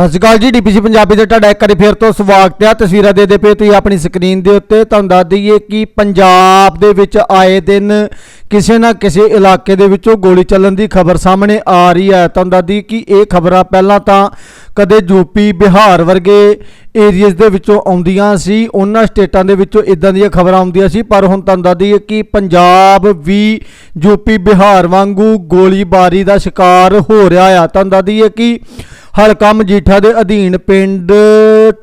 ਸਤਿ ਸ਼੍ਰੀ ਅਕਾਲ ਜੀ, ਡੀਪੀਸੀ ਪੰਜਾਬੀ ਦੇ ਤੁਹਾਡਾ ਇੱਕ ਵਾਰੀ ਫੇਰ ਤੋਂ ਸਵਾਗਤ ਹੈ। ਤਸਵੀਰਾਂ ਦੇ ਦੇ ਪਏ ਤੁਸੀਂ ਆਪਣੀ ਸਕਰੀਨ ਦੇ ਉੱਤੇ। ਤੁਹਾਨੂੰ ਦੱਸ ਦਈਏ ਕਿ ਪੰਜਾਬ ਦੇ ਵਿੱਚ ਆਏ ਦਿਨ ਕਿਸੇ ਨਾ ਕਿਸੇ ਇਲਾਕੇ ਦੇ ਵਿੱਚੋਂ ਗੋਲੀ ਚੱਲਣ ਦੀ ਖਬਰ ਸਾਹਮਣੇ ਆ ਰਹੀ ਹੈ। ਤੁਹਾਨੂੰ ਦੱਸ ਦਈਏ ਕਿ ਇਹ ਖਬਰਾਂ ਪਹਿਲਾਂ ਤਾਂ ਕਦੇ ਯੂਪੀ ਬਿਹਾਰ ਵਰਗੇ ਏਰੀਆਜ਼ ਦੇ ਵਿੱਚੋਂ ਆਉਂਦੀਆਂ ਸੀ। ਉਹਨਾਂ ਸਟੇਟਾਂ ਦੇ ਵਿੱਚੋਂ ਇਦਾਂ ਦੀਆਂ ਖਬਰਾਂ ਆਉਂਦੀਆਂ ਸੀ। ਪਰ ਹੁਣ ਤੁਹਾਨੂੰ ਦੱਸ ਦਈਏ ਕਿ ਪੰਜਾਬ ਵੀ ਯੂਪੀ ਬਿਹਾਰ ਵਾਂਗੂ ਗੋਲੀਬਾਰੀ ਦਾ ਸ਼ਿਕਾਰ ਹੋ ਰਿਹਾ ਆ। ਤੁਹਾਨੂੰ ਦੱਸ ਦਈਏ ਕਿ ਹਲਕਾ ਮਜੀਠਾ ਦੇ ਅਧੀਨ, ਪਿੰਡ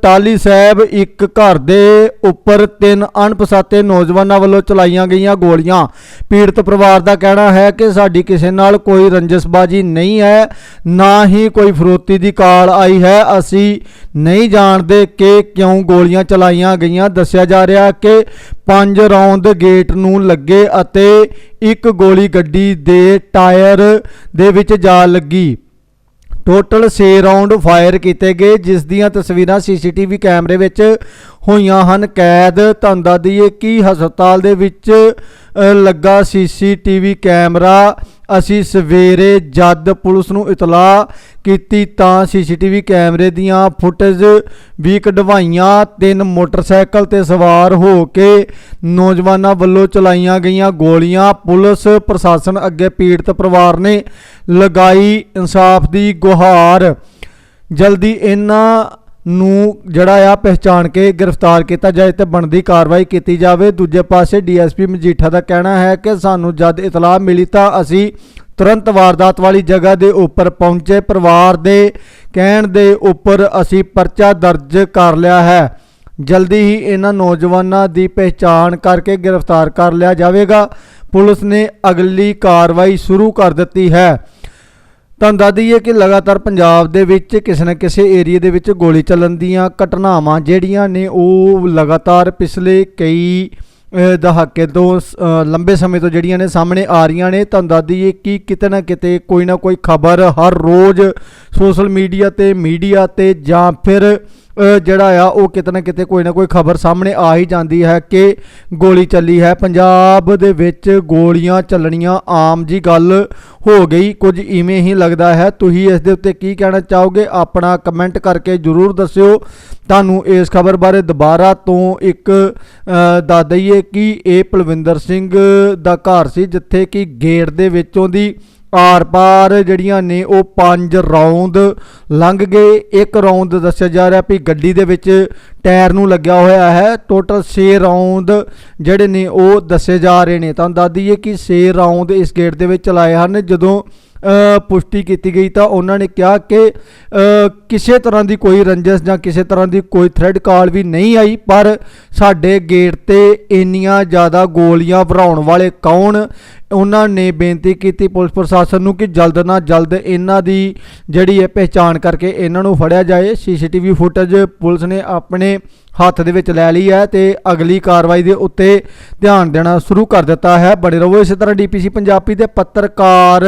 ਟਾਲੀ ਸਾਹਿਬ ਇੱਕ ਘਰ ਦੇ ਉੱਪਰ ਤਿੰਨ ਅਣਪਛਾਤੇ ਨੌਜਵਾਨਾਂ ਵੱਲੋਂ ਚਲਾਈਆਂ ਗਈਆਂ ਗੋਲੀਆਂ। ਪੀੜਤ ਪਰਿਵਾਰ ਦਾ ਕਹਿਣਾ ਹੈ ਕਿ ਸਾਡੀ ਕਿਸੇ ਨਾਲ ਕੋਈ ਰੰਜਸਬਾਜੀ ਨਹੀਂ ਹੈ, ਨਾ ਹੀ ਕੋਈ ਫਰੋਤੀ ਦੀ ਕਾਲ ਆਈ ਹੈ। ਅਸੀਂ ਨਹੀਂ ਜਾਣਦੇ ਕਿ ਕਿਉਂ ਗੋਲੀਆਂ ਚਲਾਈਆਂ ਗਈਆਂ। ਦੱਸਿਆ ਜਾ ਰਿਹਾ ਕਿ ਪੰਜ ਰੌਂਦ ਗੇਟ ਨੂੰ ਲੱਗੇ ਅਤੇ ਇੱਕ ਗੋਲੀ ਗੱਡੀ ਦੇ ਟਾਇਰ ਦੇ ਵਿੱਚ ਜਾ ਲੱਗੀ। ਟੋਟਲ 6 ਰਾਉਂਡ ਫਾਇਰ ਕੀਤੇ ਗਏ ਜਿਸ ਦੀਆਂ ਤਸਵੀਰਾਂ ਸੀਸੀਟੀਵੀ ਕੈਮਰੇ ਵਿੱਚ ਹੋਈਆਂ ਹਨ। ਕੈਦ ਤੁਹਾਨੂੰ ਦੱਸ ਦਈਏ ਕਿ ਹਸਪਤਾਲ ਦੇ ਵਿੱਚ ਅ, ਲੱਗਾ ਸੀਸੀਟੀਵੀ ਕੈਮਰਾ? ਅਸੀਂ ਸਵੇਰੇ ਜਦ ਪੁਲਿਸ ਨੂੰ ਇਤਲਾਹ ਕੀਤੀ ਤਾਂ ਸੀਸੀਟੀਵੀ ਕੈਮਰੇ ਦੀਆਂ ਫੁਟੇਜ ਵੀ ਕਢਵਾਈਆਂ, ਤਿੰਨ ਮੋਟਰਸਾਈਕਲ ਤੇ ਸਵਾਰ ਹੋ ਕੇ ਨੌਜਵਾਨਾਂ ਵੱਲੋਂ ਚਲਾਈਆਂ ਗਈਆਂ ਗੋਲੀਆਂ ਪੁਲਿਸ ਪ੍ਰਸ਼ਾਸਨ ਅੱਗੇ ਪੀੜਤ ਪਰਿਵਾਰ ਨੇ ਲਗਾਈ ਇਨਸਾਫ ਦੀ ਗੁਹਾਰ। ਜਲਦੀ ਇਹਨਾਂ ਨੂੰ ਜਿਹੜਾ ਆ ਪਹਿਚਾਣ ਕੇ ਗ੍ਰਿਫਤਾਰ ਕੀਤਾ ਜਾਏ ਤੇ ਬਣਦੀ ਕਾਰਵਾਈ ਕੀਤੀ ਜਾਵੇ। ਦੂਜੇ ਪਾਸੇ ਡੀਐਸਪੀ ਮਜੀਠਾ ਦਾ ਕਹਿਣਾ ਹੈ ਕਿ ਸਾਨੂੰ ਜਦ ਇਤਲਾਹ ਮਿਲੀ ਤਾਂ ਅਸੀਂ ਤੁਰੰਤ ਵਾਰਦਾਤ ਵਾਲੀ ਜਗ੍ਹਾ ਦੇ ਉੱਪਰ ਪਹੁੰਚੇ। ਪਰਿਵਾਰ ਦੇ ਕਹਿਣ ਦੇ ਉੱਪਰ ਅਸੀਂ ਪਰਚਾ ਦਰਜ ਕਰ ਲਿਆ ਹੈ। ਜਲਦੀ ਹੀ ਇਹਨਾਂ ਨੌਜਵਾਨਾਂ ਦੀ ਪਹਿਚਾਣ ਕਰਕੇ ਗ੍ਰਿਫਤਾਰ ਕਰ ਲਿਆ ਜਾਵੇਗਾ। ਪੁਲਿਸ ਨੇ ਅਗਲੀ ਕਾਰਵਾਈ ਸ਼ੁਰੂ ਕਰ ਦਿੱਤੀ ਹੈ। ਤੁਹਾਨੂੰ ਦੱਸ ਦਈਏ ਕਿ ਲਗਾਤਾਰ ਪੰਜਾਬ ਦੇ ਵਿੱਚ ਕਿਸੇ ਨਾ ਕਿਸੇ ਏਰੀਆ ਦੇ ਵਿੱਚ ਗੋਲੀ ਚੱਲਣ ਦੀਆਂ ਘਟਨਾਵਾਂ ਜਿਹੜੀਆਂ ਨੇ ਉਹ ਲਗਾਤਾਰ ਪਿਛਲੇ ਕਈ ਦਹਾਕੇ ਤੋਂ ਸ- ਲੰਬੇ ਸਮੇਂ ਤੋਂ ਜਿਹੜੀਆਂ ਨੇ ਸਾਹਮਣੇ ਆ ਰਹੀਆਂ ਨੇ ਤੁਹਾਨੂੰ ਦੱਸ ਦਈਏ ਕਿ ਕਿਤੇ ਨਾ ਕਿਤੇ ਕੋਈ ਨਾ ਕੋਈ ਖਬਰ ਹਰ ਰੋਜ਼ ਸੋਸ਼ਲ ਮੀਡੀਆ ਤੇ ਮੀਡੀਆ ਤੇ ਜਾਂ ਫਿਰ ਜਿਹੜਾ ਆ, ਉਹ ਕਿਤੇ ਨਾ ਕਿਤੇ ਕੋਈ ਨਾ ਕੋਈ ਖਬਰ ਸਾਹਮਣੇ ਆ ਹੀ ਜਾਂਦੀ ਹੈ ਕਿ ਗੋਲੀ ਚੱਲੀ ਹੈ। ਪੰਜਾਬ ਦੇ ਵਿੱਚ ਗੋਲੀਆਂ ਚੱਲਣੀਆਂ ਆਮ ਜੀ ਗੱਲ ਹੋ ਗਈ। ਕੁਝ ਇਵੇਂ ਹੀ ਲੱਗਦਾ ਹੈ। ਤੁਸੀਂ ਇਸ ਦੇ ਉੱਤੇ ਕੀ ਕਹਿਣਾ ਚਾਹੋਗੇ? ਆਪਣਾ ਕਮੈਂਟ ਕਰਕੇ ਜਰੂਰ ਦੱਸਿਓ। ਤੁਹਾਨੂੰ ਇਸ ਖਬਰ ਬਾਰੇ ਦੁਬਾਰਾ ਤੋਂ ਇੱਕ ਦੱਸ ਦਈਏ ਕਿ ਇਹ ਪਲਵਿੰਦਰ ਸਿੰਘ ਦਾ ਘਰ ਸੀ, ਜਿੱਥੇ ਕਿ ਗੇਟ ਦੇ ਵਿੱਚੋਂ ਦੀ ਆਰ-ਪਾਰ ਜਿਹੜੀਆਂ ਨੇ ਉਹ ਪੰਜ ਰੌਂਦ ਲੰਘ ਗਏ। ਇੱਕ ਰੌਂਦ ਦੱਸਿਆ ਜਾ ਰਿਹਾ ਵੀ ਗੱਡੀ ਦੇ ਵਿੱਚ ਟਾਇਰ ਨੂੰ ਲੱਗਿਆ ਹੋਇਆ ਹੈ। ਟੋਟਲ 6 ਰੌਂਦ ਜਿਹੜੇ ਨੇ ਉਹ ਦੱਸੇ ਜਾ ਰਹੇ ਨੇ। ਤੁਹਾਨੂੰ ਦੱਸ ਦਈਏ ਕਿ 6 ਰੌਂਦ ਇਸ ਗੇਟ ਦੇ ਵਿੱਚ ਚਲਾਏ ਹਨ। ਜਦੋਂ ਪੁਸ਼ਟੀ ਕੀਤੀ ਗਈ ਤਾਂ ਉਹਨਾਂ ਨੇ ਕਿਹਾ ਕਿ ਕਿਸੇ ਤਰ੍ਹਾਂ ਦੀ ਕੋਈ ਰੰਜਸ ਜਾਂ ਕਿਸੇ ਤਰ੍ਹਾਂ ਦੀ ਕੋਈ ਥ੍ਰੈਡ ਕਾਲ ਵੀ ਨਹੀਂ ਆਈ, ਪਰ ਸਾਡੇ ਗੇਟ ਤੇ ਇੰਨੀਆਂ ਜ਼ਿਆਦਾ ਗੋਲੀਆਂ ਭਰਾਉਣ ਵਾਲੇ ਕੌਣ? ਉਹਨਾਂ ਨੇ ਬੇਨਤੀ ਕੀਤੀ ਪੁਲਿਸ ਪ੍ਰਸ਼ਾਸਨ ਨੂੰ ਕਿ ਜਲਦ ਨਾਲ ਜਲਦ ਇਹਨਾਂ ਦੀ ਜਿਹੜੀ ਹੈ ਪਹਿਚਾਣ ਕਰਕੇ ਇਹਨਾਂ ਨੂੰ ਫੜਿਆ ਜਾਏ। ਸੀਸੀਟੀਵੀ ਫੁਟੇਜ ਪੁਲਿਸ ਨੇ ਆਪਣੇ ਹੱਥ ਦੇ ਵਿੱਚ ਲੈ ਲਈ ਹੈ ਤੇ ਅਗਲੀ ਕਾਰਵਾਈ ਦੇ ਉੱਤੇ ਧਿਆਨ ਦੇਣਾ ਸ਼ੁਰੂ ਕਰ ਦਿੱਤਾ ਹੈ। ਬਣੇ ਰਹੋ ਇਸੇ ਤਰ੍ਹਾਂ ਡੀਪੀਸੀ ਪੰਜਾਬੀ ਦੇ ਪੱਤਰਕਾਰ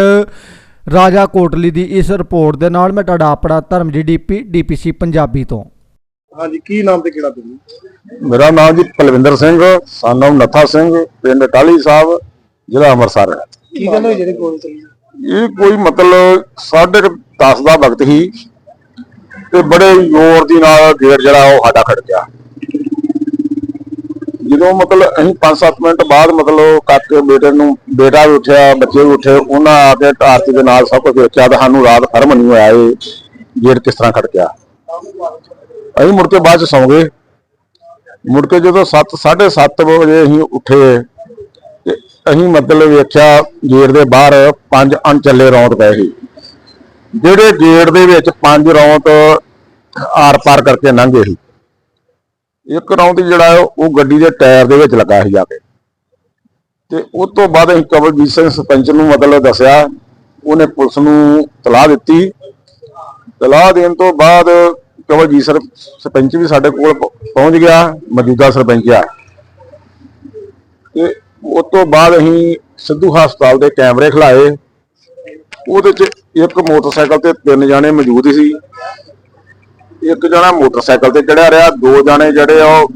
ਰਾਜਾ ਕੋਟਲੀ ਦੀ ਇਸ ਰਿਪੋਰਟ ਦੇ ਨਾਲ। ਮੈਂ ਤੁਹਾਡਾ ਆਪਣਾ ਧਰਮਜੀ ਡੀਪੀ ਡੀਪੀਸੀ ਪੰਜਾਬੀ ਤੋਂ। ਹਾਂਜੀ ਕੀ ਨਾਮ ਤੇ ਕਿਹੜਾ ਪਿੰਡ? ਮੇਰਾ ਨਾਮ ਜੀ ਪਲਵਿੰਦਰ ਸਿੰਘ ਸਾਨਮ ਨੱਥਾ ਸਿੰਘ ਪਿੰਡ ਟਾਲੀ ਸਾਹਿਬ। ਜ਼ਿਲ੍ਹਾ ਅੰਮ੍ਰਿਤਸਰ ਹੈ। ਕੀ ਗੱਲ ਹੋਈ ਜਿਹੜੀ ਗੋਲੀ ਚੱਲੀ? ਇਹ ਕੋਈ ਮਤਲਬ 10:30 ਦਾ ਵਕਤ ਹੀ ਤੇ ਬੜੇ ਜ਼ੋਰ ਦੀ ਨਾਲ ਗੇਟ ਜਿਹੜਾ ਉਹ ਸਾਡਾ ਖੜ ਗਿਆ। ਜਦੋਂ ਮਤਲਬ ਅਸੀਂ 5-7 ਮਿੰਟ ਬਾਅਦ ਮਤਲਬ ਕਾਕੇ ਬੇਟੇ ਨੂੰ ਬੇਟਾ ਵੀ ਉੱਠਿਆ ਬੱਚੇ ਵੀ ਉੱਠੇ ਉਹਨਾਂ ਆ ਕੇ ਟਾਰਚ ਦੇ ਨਾਲ ਸਭ ਕੁਝ ਵੇਖਿਆ ਤਾਂ ਸਾਨੂੰ ਰਾਤ ਫਰਮ ਨਹੀਂ ਹੋਇਆ ਇਹ ਗੇਟ ਕਿਸ ਤਰ੍ਹਾਂ ਖੜ ਗਿਆ। ਅਸੀਂ ਮੁੜ ਕੇ ਬਾਅਦ ਚ ਸੌਂ ਗਏ। ਮੁੜ ਕੇ ਜਦੋਂ 7 7:30 ਵਜੇ ਅਸੀਂ ਉੱਠੇ ਅਸੀਂ ਮਤਲਬ ਵੇਖਿਆ ਗੇਟ ਦੇ ਬਾਹਰ ਪੰਜ ਅਣਚੱਲੇ ਰੌਂਦ ਪਏ ਸੀ। ਜਿਹੜੇ ਗੇਟ ਦੇ ਵਿੱਚ ਪੰਜ ਰੌਂਦ ਆਰ ਪਾਰ ਕਰਕੇ ਲੰਘੇ ਸੀ। ਇੱਕ ਰੌਂਦ ਜਿਹੜਾ ਉਹ ਗੱਡੀ ਦੇ ਟਾਇਰ ਦੇ ਵਿੱਚ ਲੱਗਾ ਸੀ ਜਾ ਕੇ। ਤੇ ਉਸ ਤੋਂ ਬਾਅਦ ਅਸੀਂ ਕਵਲਜੀਤ ਸਿੰਘ ਸਰਪੰਚ ਨੂੰ ਮਤਲਬ ਦੱਸਿਆ, ਉਹਨੇ ਪੁਲਿਸ ਨੂੰ ਤਲਾਹ ਦਿੱਤੀ। ਤਲਾਹ ਦੇਣ ਤੋਂ ਬਾਅਦ ਕਵਲਜੀਤ ਸਰ, ਸਰਪੰਚ ਵੀ ਸਾਡੇ ਕੋਲ ਪਹੁੰਚ ਗਿਆ, ਮੌਜੂਦਾ ਸਰਪੰਚ ਆ। ਤੇ ਉਸ ਤੋਂ ਬਾਅਦ ਅਸੀਂ ਸਿੱਧੂ ਹਸਪਤਾਲ ਦੇ ਕੈਮਰੇ ਖਿਲਾਏ। ਉਹਦੇ 'ਚ ਇੱਕ ਮੋਟਰਸਾਈਕਲ ਤੇ ਤਿੰਨ ਜਾਣੇ ਮੌਜੂਦ ਸੀ। ਇੱਕ ਜਣਾ ਮੋਟਰਸਾਈਕਲ ਤੇ ਚੜਿਆ ਰਿਹਾ ਦੋ ਜਾਣੇ ਜਿਹੜੇ ਉਹ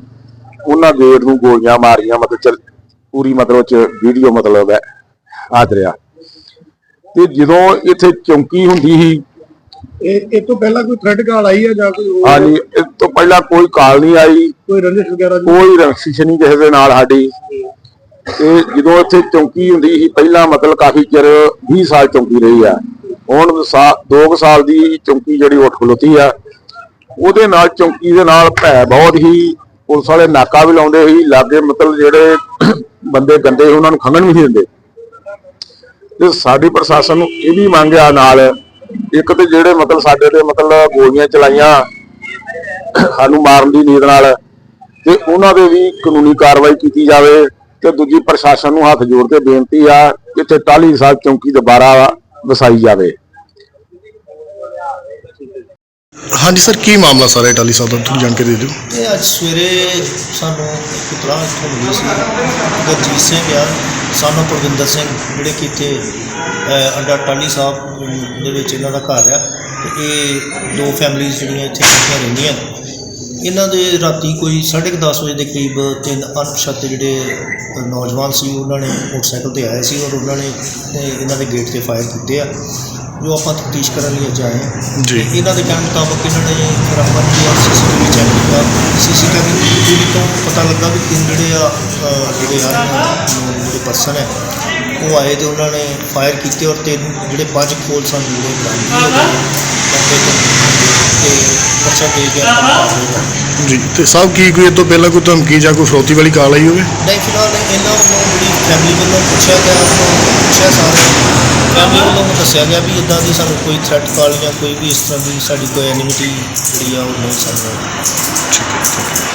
ਉਹਨਾਂ ਗੇਟ ਨੂੰ ਗੋਲੀਆਂ ਮਾਰੀਆਂ ਮਤਲਬ ਪੂਰੀ ਮਤਲਬ ਚ ਵੀਡੀਓ ਮਤਲਬ ਹੈ ਹਾਜ਼ਰ ਰਿਹਾ। ਤੇ ਜਦੋਂ ਇੱਥੇ ਚੌਂਕੀ ਹੁੰਦੀ ਸੀ ਇਹ ਇਹ ਤੋਂ ਪਹਿਲਾਂ ਕੋਈ ਥ੍ਰੈਡ ਕਾਲ ਆਈ ਹੈ ਜਾਂ ਕੋਈ ਹੋਰ? ਹਾਂਜੀ ਇਸ ਤੋਂ ਪਹਿਲਾਂ ਕੋਈ ਕਾਲ ਨਹੀਂ ਆਈ। ਕੋਈ ਰੰਜਿਸ਼ ਵਗੈਰਾ ਕੋਈ ਰੰਸਿਸ਼ ਨਹੀਂ ਕਿਸੇ ਦੇ ਨਾਲ ਸਾਡੀ। ਤੇ ਜਦੋਂ ਇੱਥੇ ਚੌਂਕੀ ਹੁੰਦੀ ਸੀ, ਪਹਿਲਾਂ ਮਤਲਬ ਕਾਫੀ ਚਿਰ 20 ਸਾਲ ਚੌਂਕੀ ਰਹੀ ਆ। ਹੁਣ 2 ਸਾਲ ਦੀ ਚੌਂਕੀ ਜਿਹੜੀ ਉੱਠ ਖਲੋਤੀ ਆ। ਉਹਦੇ ਨਾਲ ਚੌਂਕੀ ਦੇ ਨਾਲ ਭੈ ਬਹੁਤ ਹੀ ਪੁਲਿਸ ਵਾਲੇ ਨਾਕਾ ਵੀ ਲਾਉਂਦੇ ਸੀ। ਲਾਗੇ ਮਤਲਬ ਜਿਹੜੇ ਬੰਦੇ ਗੰਦੇ ਸੀ, ਉਹਨਾਂ ਨੂੰ ਖੰਗਣ ਵੀ ਨਹੀਂ ਦਿੰਦੇ। ਤੇ ਸਾਡੀ ਪ੍ਰਸ਼ਾਸਨ ਨੂੰ ਇਹ ਵੀ ਮੰਗ ਆ ਨਾਲ, ਇੱਕ ਤੇ ਜਿਹੜੇ ਮਤਲਬ ਸਾਡੇ ਤੇ ਮਤਲਬ ਗੋਲੀਆਂ ਚਲਾਈਆਂ, ਸਾਨੂੰ ਮਾਰਨ ਦੀ ਨੀਤ ਨਾਲ, ਤੇ ਉਹਨਾਂ ਦੇ ਵੀ ਕਾਨੂੰਨੀ ਕਾਰਵਾਈ ਕੀਤੀ ਜਾਵੇ। ਤੇ ਦੂਜੀ ਪ੍ਰਸ਼ਾਸਨ ਨੂੰ ਹੱਥ ਜੋੜ ਕੇ ਬੇਨਤੀ ਆ ਕਿ ਇੱਥੇ ਟਾਲੀ ਸਾਹਿਬ ਚੌਂਕੀ ਦੁਬਾਰਾ ਵਸਾਈ ਜਾਵੇ। ਹਾਂਜੀ ਸਰ ਕੀ ਮਾਮਲਾ ਸਾਰਾ ਟਾਲੀ ਸਾਹਿਬ ਦਾ? ਤੁਸੀਂ ਜਾਣਕਾਰੀ ਦੇ ਦਿਓ। ਇਹ ਅੱਜ ਸਵੇਰੇ ਸਾਨੂੰ ਇੱਕ ਇਤਲਾਹ ਇੱਥੋਂ ਮਿਲੀ ਸੀ। ਦਲਜੀਤ ਸਿੰਘ ਆ ਸਾਨੂੰ ਪ੍ਰਵਿੰਦਰ ਸਿੰਘ ਜਿਹੜੇ ਕਿ ਇੱਥੇ ਅਹ, ਅੱਡਾ ਟਾਲੀ ਸਾਹਿਬ ਦੇ ਵਿੱਚ ਇਹਨਾਂ ਦਾ ਘਰ ਆ। ਤੇ ਇਹ ਦੋ ਫੈਮਿਲੀਜ਼ ਜਿਹੜੀਆਂ ਇੱਥੇ ਇਕੱਠੀਆਂ ਰਹਿੰਦੀਆਂ। ਇਹਨਾਂ ਦੇ ਰਾਤੀ ਕੋਈ 10:30 ਵਜੇ ਦੇ ਕਰੀਬ ਤਿੰਨ ਅਣਪਛਾਤੇ ਜਿਹੜੇ ਨੌਜਵਾਨ ਸੀ ਉਹਨਾਂ ਨੇ ਮੋਟਰਸਾਈਕਲ ਤੇ ਆਏ ਸੀ ਔਰ ਉਹਨਾਂ ਨੇ ਇਹ ਇਹਨਾਂ ਦੇ ਗੇਟ ਤੇ ਫਾਇਰ ਕੀਤੇ ਆ ਜੋ ਆਪਾਂ ਤਫਤੀਸ਼ ਕਰਨ ਲਈ ਅੱਜ ਆਏ ਹਾਂ। ਜੀ। ਇਹਨਾਂ ਦੇ ਕਹਿਣ ਮੁਤਾਬਕ ਇਹਨਾਂ ਨੇ ਆਪਾਂ ਜੀ ਸੀਸੀਟੀਵੀ ਚੈੱਕ ਕੀਤਾ। ਸੀਸੀਟੀਵੀ ਤੋਂ ਪਤਾ ਲੱਗਾ ਵੀ ਤਿੰਨ ਜਿਹੜੇ ਆ ਜਿਹੜੇ ਆ ਜਿਹੜੇ ਪਰਸਨ ਹੈ ਉਹ ਆਏ ਤੇ ਉਹਨਾਂ ਨੇ ਫਾਇਰ ਕੀਤੇ ਔਰ ਤਿੰਨ ਜਿਹੜੇ ਪੰਜ ਖੋਲ ਸਨ ਜਿਹੜੇ ਬਰਾਮਦ ਤੋਂ ਜੀ ਤੇ ਸਾਹਿਬ ਕੀ ਕੋਈ ਇਹ ਤੋਂ ਪਹਿਲਾਂ ਕੋਈ ਧਮਕੀ ਜਾਂ ਕੋਈ ਫਰੋਤੀ ਵਾਲੀ ਕਾਲ ਆਈ ਹੋਵੇ? ਨਹੀਂ ਫਿਲਹਾਲ ਇਹਨਾਂ ਵੱਲੋਂ ਜਿਹੜੀ ਫੈਮਿਲੀ ਵੱਲੋਂ ਪੁੱਛਿਆ ਗਿਆ ਉਹਨਾਂ ਨੂੰ ਪੁੱਛਿਆ ਸਾਰੇ। ਫੈਮਿਲੀ ਵੱਲੋਂ ਦੱਸਿਆ ਗਿਆ ਵੀ ਇਦਾਂ ਦੀ ਸਾਨੂੰ ਕੋਈ ਥ੍ਰੈਟ ਕਾਲ ਜਾਂ ਕੋਈ ਵੀ ਇਸ ਤਰ੍ਹਾਂ ਦੀ ਸਾਡੀ ਕੋਈ ਐਨਿਮਿਟੀ ਜਿਹੜੀ ਆ ਉਹ ਨਹੀਂ ਸਾਨੂੰ। ਠੀਕ ਹੈ ਠੀਕ ਹੈ।